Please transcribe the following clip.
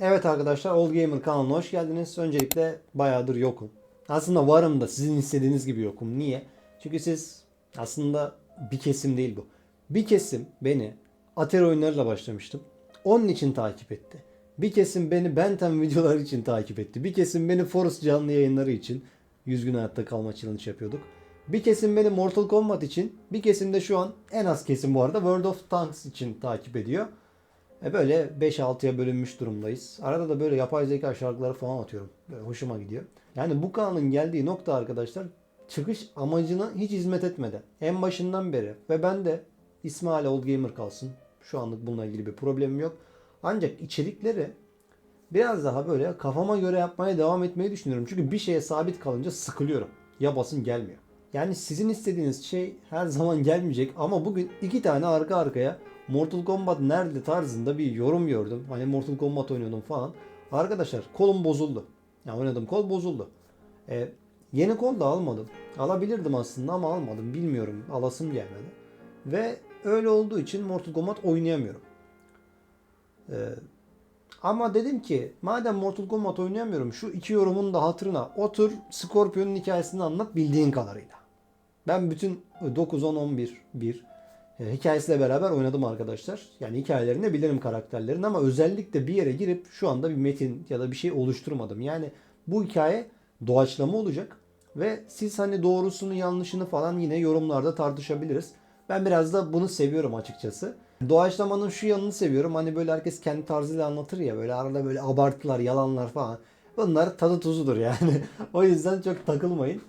Evet arkadaşlar Old Gamer kanalına hoş geldiniz. Öncelikle bayağıdır yokum. Aslında varım da sizin istediğiniz gibi yokum. Niye? Çünkü siz aslında bir kesim değil bu. Bir kesim beni Atari oyunlarıyla başlamıştım. Onun için takip etti. Bir kesim beni Benten videoları için takip etti. Bir kesim beni Forest canlı yayınları için 100 gün hayatta kalma challenge yapıyorduk. Bir kesim beni Mortal Kombat için, bir kesim de şu an en az kesim bu arada World of Tanks için takip ediyor. E böyle 5-6'ya bölünmüş durumdayız. Arada da böyle yapay zeka şarkıları falan atıyorum. Böyle hoşuma gidiyor. Yani bu kanalın geldiği nokta arkadaşlar çıkış amacına hiç hizmet etmedi. En başından beri. Ve ben de ismi hala Old Gamer kalsın. Şu anlık bununla ilgili bir problemim yok. Ancak içerikleri biraz daha böyle kafama göre yapmaya devam etmeyi düşünüyorum. Çünkü bir şeye sabit kalınca sıkılıyorum. Yapasım gelmiyor. Yani sizin istediğiniz şey her zaman gelmeyecek ama bugün iki tane arka arkaya Mortal Kombat nerede tarzında bir yorum gördüm. Hani Mortal Kombat oynuyordum falan. Arkadaşlar kolum bozuldu. Ya oynadığım kol bozuldu. E, yeni kol da almadım. Alabilirdim aslında ama almadım. Bilmiyorum. Alasım gelmedi. Ve öyle olduğu için Mortal Kombat oynayamıyorum. E, ama dedim ki madem Mortal Kombat oynayamıyorum şu iki yorumun da hatırına otur Scorpion'un hikayesini anlat bildiğin kadarıyla. Ben bütün 9, 10, 11, 1 e, hikayesiyle beraber oynadım arkadaşlar. Yani hikayelerini bilirim karakterlerin ama özellikle bir yere girip şu anda bir metin ya da bir şey oluşturmadım. Yani bu hikaye doğaçlama olacak ve siz hani doğrusunu yanlışını falan yine yorumlarda tartışabiliriz. Ben biraz da bunu seviyorum açıkçası. Doğaçlamanın şu yanını seviyorum. Hani böyle herkes kendi tarzıyla anlatır ya böyle arada böyle abartılar, yalanlar falan. Bunlar tadı tuzudur yani. o yüzden çok takılmayın.